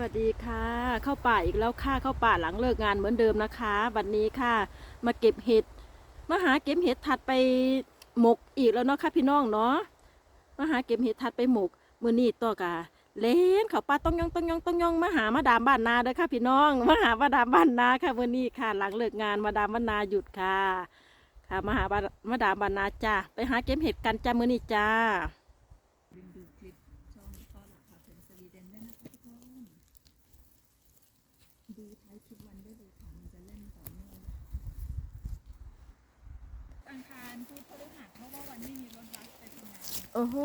วัสดีค่ะ เข้าป่าอีกแล้วค่ะเข้าป่าหลังเลิกงานเหมือนเดิมนะคะวันนี้ค่ะ มาเก็บเห็ดมาหาเก็บเห็ดถัดไปหมกอีกแล้วเนาะค่ะพี่น้องเนาะมาหาเก็บเห็ดถัดไปหมกมือนี้ต่อกะเล่นเขาป่าต้องยองต้องยองต้องยองมาหามาดามบ้านนาเด้อค่ะพี่น้องมาหามาดามบ้านนาค่ะมือนี้ค่ะ หลังเลิกงานมาดามบ้านนาหยุดค่ะ ค่ะมาหาบานมาดามบ้านนาจ้าไปหาเก็บเห็ดกันจ้ามือนี้จ้า ดึงดูคลิปช่องพ่อหลักพาเพลินสวีเดนด้วยนะคะทุกคนดูท้ายคลิปวันได้เลยค่ะมันจะเล่นต่อเนื่องนะคะอังคารพุธพฤหัสเพราะว่าวันไม่มีรถบัสไปทำงาน โอ้โห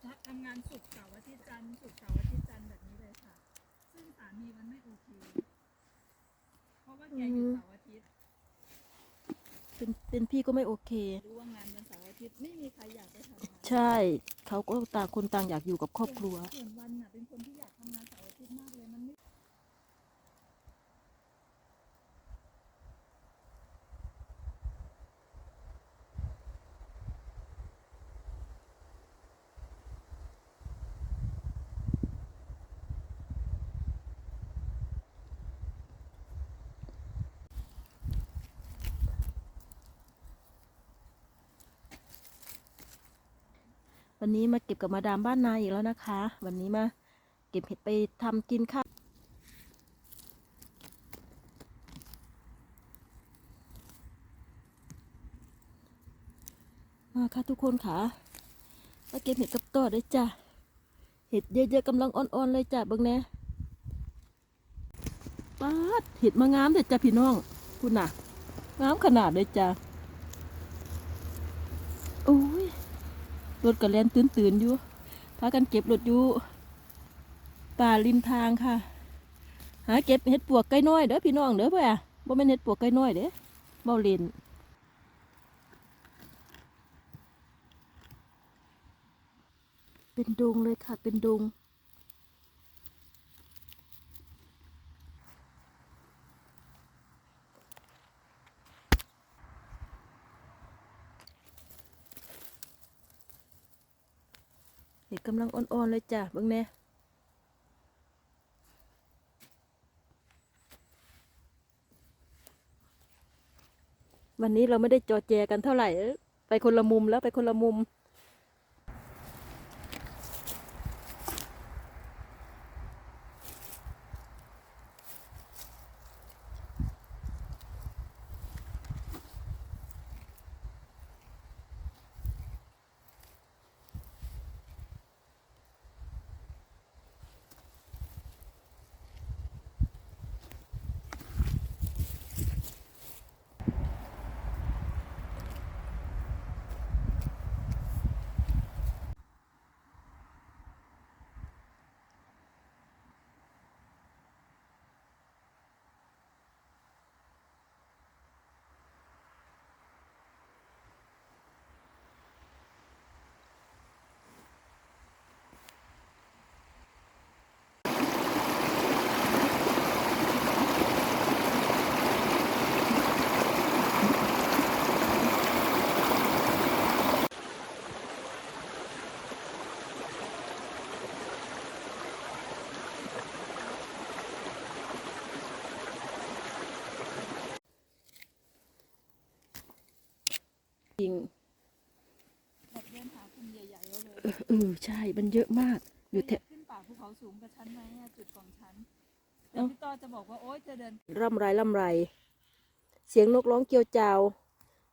แต่ทำงานทุกเสาร์อาทิตย์ทำงานศุกร์เสาร์อาทิตย์จันทร์ศุกร์เสาร์อาทิตย์จันทร์แบบนี้เลยค่ะ ซึ่งสามีมันไม่โอเค เพราะว่าแกหยุดเสาร์อาทิตย์ เป็นเป็นพี่ก็ไม่โอเครู้ว่างานวันเสาร์อาทิตย์ไม่มีใครอยากไปทำงานใช่ เขาก็ต่างคนต่างอยากอยู่กับครอบครัว ส่วนวันน่ะเป็นคนที่อยากทำงานเสาร์อาทิตย์มากเลยมันไม่ วันนี้มาเก็บกับมาดามบ้านนาอีกแล้วนะคะ วันนี้มาเก็บเห็ดไปทำกินข้าวมาค่ะทุกคนค่ะมาเก็บเห็ดกับต่อเลยจ้ะ เห็ดเยอะๆกำลังอ่อนๆเลยจ้ะเบิ่งแหน่ป๊าดเห็ดมางามเด็ดจ้ะพี่น้องคุณน่ะ งามขนาดเลยจ้ะ โอ้ย รถก็แลนตื่นตื่นๆอยู่พากันเก็บรถอยู่ป่าริมทางค่ะ หาเก็บเห็ดปวกไก่น้อยเด้อพี่น้องเด้อเพื่อนบ่แม่นเห็ดปวกไก่น้อยเด้เบาเล่นเป็นดงเลยค่ะเป็นดง เห็ดกำ ลังอ่อนๆเลยจ้ะเบิ่งแน่วันนี้เราไม่ได้จอแจกันเท่าไหร่ ไปคนละมุมแล้วไปคนละมุม ริงแบบเดินหาคนใหญ่ๆแล้วเลยเออใช่มันเยอะมากอยู่แถเธออยากขึ้นป่าภูเขาสูงกับฉันไหมอะจุดของฉันแต่เอ้า พี่ต่อจะบอกว่าโอ๊ยเธอเดินร่ำไรร่ำไร เสียงนกร้องเกียวจาว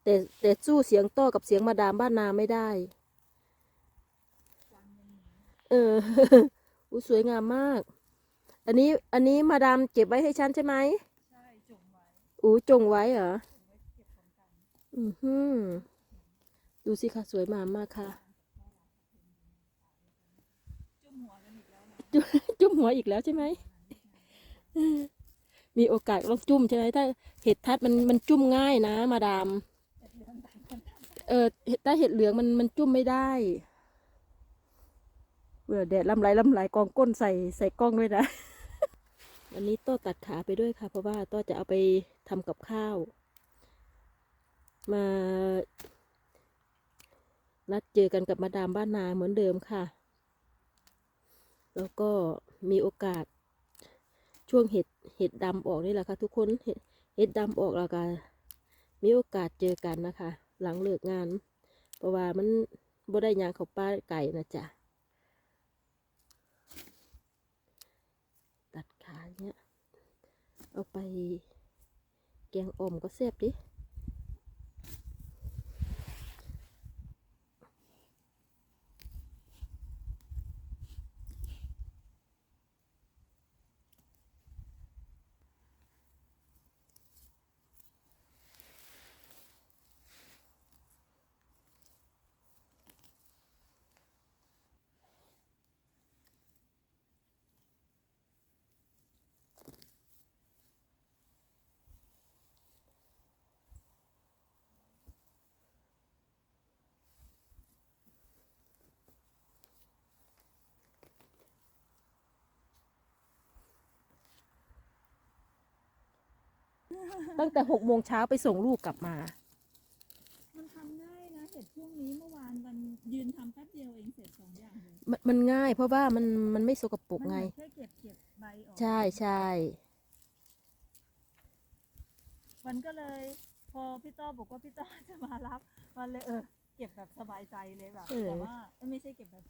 แต่แต่สู้เสียงต้อกับเสียงมาดามบ้านนาไม่ได้จังยังหนีเอออู้สวยงามมาก อันนี้อันนี้มาดามเก็บไว้ให้ฉันใช่ไหมใช่จงไว้อู้จงไว้เหรอจงไว้เก็บของกันอือหือ ดูสิค่ะสวยมากมากค่ะจุ่มหัวกันอีกแล้วนะจุจุ่มหัวอีกแล้วใช่ไหม มีโอกาสลองจุ่มใช่ไหมถ้าเห็ดทัดมันมันจุ่มง่ายนะ มาดามแต่เรื่องต่างคนต่างเออเห็ดถ้าเห็ดเหลืองมันมันจุ่มไม่ได้เบื่อแดดลำไรลำไรกองก้นใส่ใส่กล้องด้วยนะ วันนี้โต้ตัดขาไปด้วยค่ะ เพราะว่าโต้จะเอาไปทำกับข้าว มา นัดเจอกันกับมาดามบ้านนาเหมือนเดิมค่ะ แล้วก็มีโอกาสช่วงเห็ดเห็ดดำออกนี่แหละค่ะ ทุกคนเห็ดเห็ดดำออกแล้วก็มีโอกาสเจอกันนะคะ หลังเลิกงาน เพราะว่ามันบ่ได้ยางเขาป้าไก่นะจ๊ะตัดขาเนี้ยเอาไปแกงอ่อมก็แซ่บดิ ตั้งแต่หกโมงเช้าไปส่งลูกกลับมา มันทำง่ายนะเห็ดพวกนี้เมื่อวานวันยืนทำแป๊บเดียวเองเสร็จสองอย่างเลยมันมันง่ายเพราะว่ามันมันไม่สกปรกมันไงเหมือนแค่เก็บเก็บใบออกใช่ใช่วันก็เลย พอพี่ต้อบอกว่าพี่ต้อจะมารับมันเลยเออเก็บแบบสบายใจเลยแบบแต่ว่าเอ้ยไม่ใช่เก็บแบบ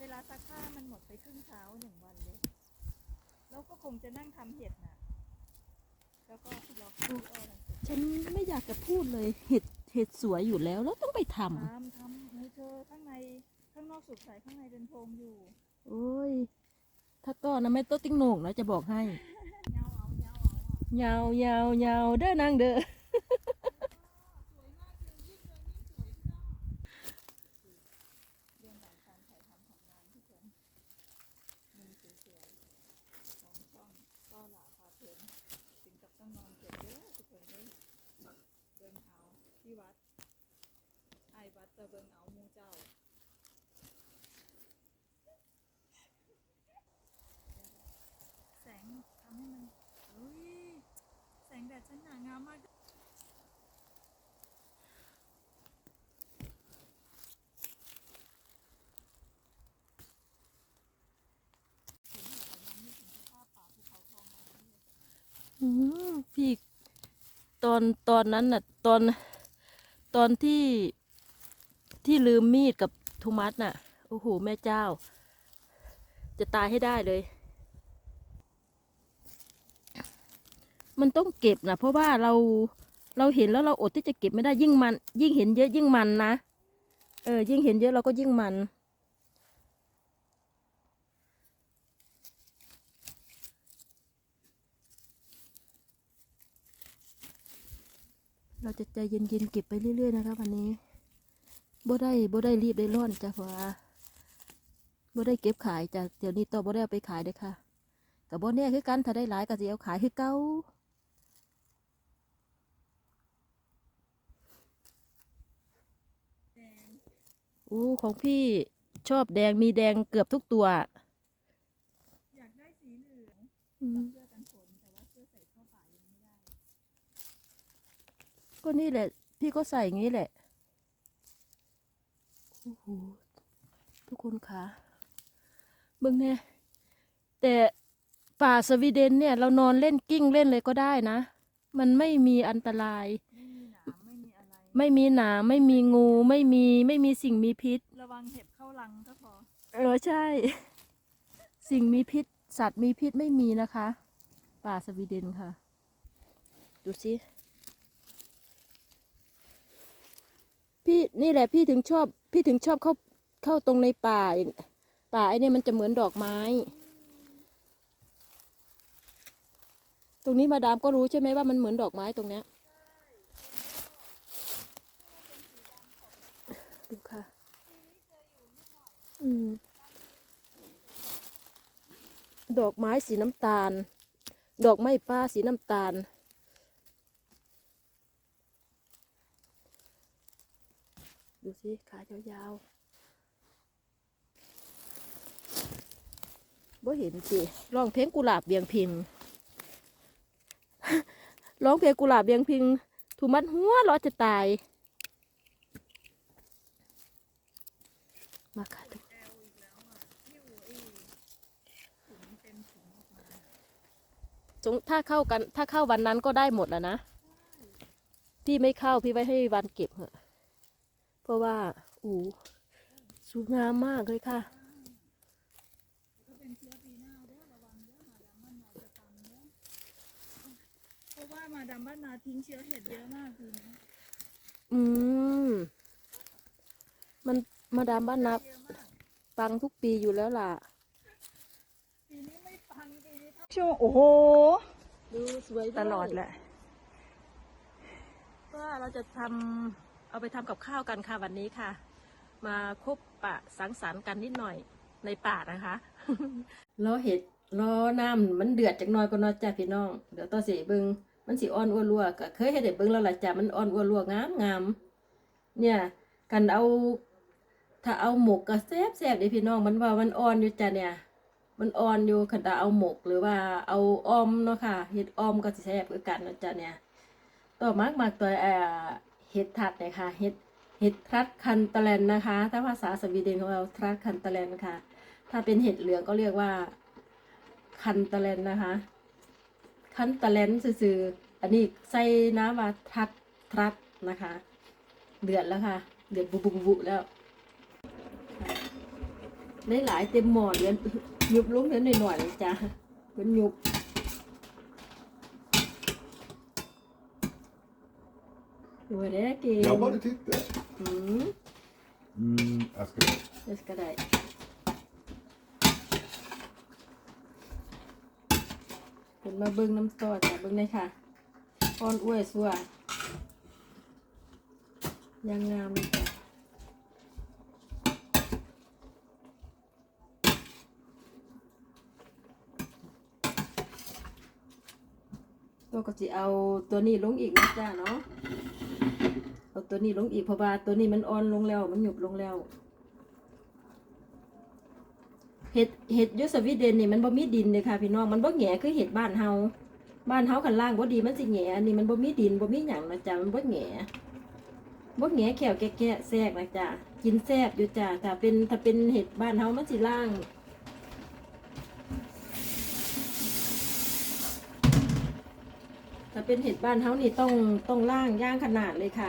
เวลาซักผ้ามันหมดไปครึ่งเช้าหนึ่งวันเลย แล้วก็คงจะนั่งทำเห็ดน่ะ แล้วก็รอคิวเอาอะไรเสร็จฉันไม่อยากจะพูดเลย เห็ดเห็ดสวยอยู่แล้วแล้วต้องไปทำทำทำเฮ้ยเธอข้างในข้างนอกสุกใสข้างในเป็นโพรงอยู่โอ้ย ถ้าก็นะไม่ต้องติ้งโหน่งนะจะบอกให้เงาเอาเงาเอาอะยาวยาวยาวเด้อนางเด้อเรื่องของการถ่ายทำของงานที่ผมมีสวยๆของช่องก็หลาพาเพลินถึงกับ ต้องนอนเก็บเยอะทุกคนเลยเบิ่งเอาที่วัดไอ้วัดจะเบิ่งเอามูเจ้าแสงทำให้มันอุ้ยแสงแดดฉันหนางามมาก อืม พี่ตอนตอนนั้นน่ะ ตอนตอนที่ที่ลืมมีดกับทุมัสน่ะ โอ้โห แม่เจ้า จะตายให้ได้เลย มันต้องเก็บนะเพราะว่าเราเราเห็นแล้วเราอดที่จะเก็บไม่ได้ยิ่งมัน ยิ่งเห็นเยอะยิ่งมันนะ เออ ยิ่งเห็นเยอะเราก็ยิ่งมัน เราจะใจเย็นๆเก็บไปเรื่อยๆนะคะวันนี้บ่ได้บ่ได้รีบได้ร้อนจ้ะเพราะว่าบ่ได้เก็บขายจ้ะเดี๋ยวนี้ต่อบ่ได้เอาไปขายเด้อค่ะกับบ่แน่คือกันถ้าได้หลายก็สิเอาขายคือเก่าแดงอู้ของพี่ชอบแดงมีแดงเกือบทุกตัว อยากได้สีเหลือง อืม เสื้อกันฝนแต่ว่าเสื้อใส่เข้าป่ายังไม่ได้ ก็นี่แหละ พี่ก็ใส่อย่างนี้แหละโอ้โหทุกคนคะเบิ่งแน่แต่ป่าสวีเดนเนี่ย เรานอนเล่นกิ้งเล่นเลยก็ได้นะ มันไม่มีอันตราย ไม่มีหนามไม่มีอะไรไม่มีหนามไม่มีงูไม่มีไม่มีสิ่งมีพิษ ระวังเห็บเข้ารังก็พอ เออใช่ สิ่งมีพิษ สัตว์มีพิษไม่มีนะคะ ป่าสวีเดนค่ะ ดูสิ พี่นี่แหละพี่ถึงชอบ พี่ถึงชอบเข้าเข้าตรงในป่า ป่าไอ้เนี่ยมันจะเหมือนดอกไม้ ตรงนี้มาดามก็รู้ใช่ไหมว่ามันเหมือนดอกไม้ตรงเนี้ยดูค่ะ อืม ดอกไม้สีน้ำตาล ดอกไม้ป้าสีน้ำตาล ดูสิขายาวๆบ่เห็นสิร้องเพลงกุหลาบเบียงพิงร้องเพลงกุหลาบเบียงพิงถูมัดหัวร้อจะตาย มาค่ะทุกถ้าเข้ากัน ถ้าเข้าวันนั้นก็ได้หมดแล้วนะ ที่ไม่เข้าพี่ไว้ให้วันเก็บเหอะ เพราะว่าอูสวยงามมากเลยค่ะก็เป็นเชื้อปีหน้าเด้อระวังเด้อมาดามบ้านนาจะตำเด้อเพราะว่ามาดามบ้านนาทิ้งเชื้อเห็ดเยอะมากคือนะอืม มันมาดามบ้านนับเยอะมากปังทุกปีอยู่แล้วล่ะ ปีนี้ไม่ปังปีนี้ช่วงโอ้โห ดูสวยตลอดแหละ ก็เราจะทำ เอาไปทำกับข้าวกันค่ะวันนี้ค่ะ มาคบปะสังสรรค์กันนิดหน่อยในป่านะคะล้อเห็ดล้อน้ำมันเดือดจากหน้อยก็นอจ้าพี่น้อง เดี๋ยวต่อสิเบิงมันสิอ่อนอ้วนรัวก็เคยให้เด็กเบิงแล้วล่ะจ้ามันอ่อนอ้วนรัวงามงามเนี่ยกันเอา ถ้าเอาหมกก็แซ่บแซ่บเด้พี่น้องมันว่ามันอ่อนอยู่จ้ะเนี่ย มันอ่อนอยู่คันถ้าเอาหมกหรือว่าเอาออมเนาะค่ะเห็ดออมก็สิแซ่บกันนาะจ้ะเนี่ยต่อมากมากตัวเอ่อ เห็ดทัดนี่ยค่ะเห็ดเห็ดทรัดคันตะแลนนะคะ ถ้าภาษาสวีเดนของเราทรัดคันตะแลนค่ะ ถ้าเป็นเห็ดเหลืองก็เรียกว่า คันตะแลนนะคะ คันตะแลนซื่อๆอันนี้ใส่น้ำมาทรัดทรัดนะคะ เดือดแล้วค่ะ เดือดบุบุบุบแล้วได้หลายเต็มหม้อเหลือยุบลงเลือหน่อยๆเลยจ้ะเป็นยุบ ดูได้เก่ง Jag bara tittade. อืม Mm, jag ska... เดี๋ยวก็ได้เป็นมาเบิ้งน้ำซอสจ้ะเบิ้งเลยค่ะอ่อนอ้วยสัวยังงามเลยจ้ะตัวก็จะเอาตัวนี้ลงอีกนะจ้าเนาะเอา ตัวนี้ลงอีกเพราะว่าตัวนี้มันอ่อนลงแล้ว มันหยุบลงแล้วเห็ดเห็ดยูสวีเดนนี่มันบ่มีดินเลยค่ะพี่น้องมันบ่แหง่คือเห็ดบ้านเฮาบ้านเฮากันล่างบ่ดีมันสิแหง่อันนี้มันบ่มีดินบ่มีหยังนะจ๊ะมันบ่แหง่บ่แหง่แขวแกะแทรกนะจ๊ะกินแซ่บอยู่จ้ะถ้าเป็นถ้าเป็นเห็ดบ้านเฮามันสิล่างถ้าเป็นเห็ดบ้านเฮานี่ต้องต้องล่างย่างขนาดเลยค่ะ